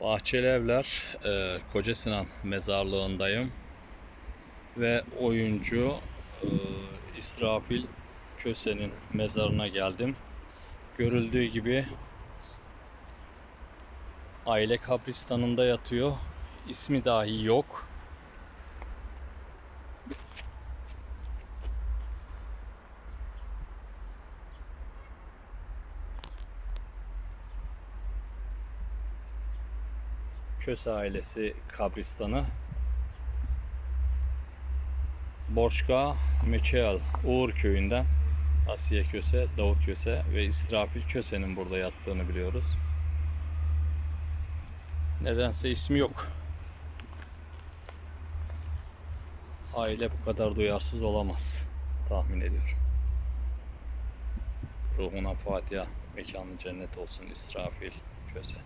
Bahçeli Evler e, Koca Sinan mezarlığındayım. Ve oyuncu e, İsrafil Köse'nin mezarına geldim. Görüldüğü gibi aile kabristanında yatıyor. İsmi dahi yok. Köse ailesi kabristanı. Borçka Meçeal Uğur köyünden Asiye Köse, Davut Köse ve İsrafil Köse'nin burada yattığını biliyoruz. Nedense ismi yok. Aile bu kadar duyarsız olamaz tahmin ediyorum. Ruhuna Fatiha, mekanı cennet olsun İsrafil Köse.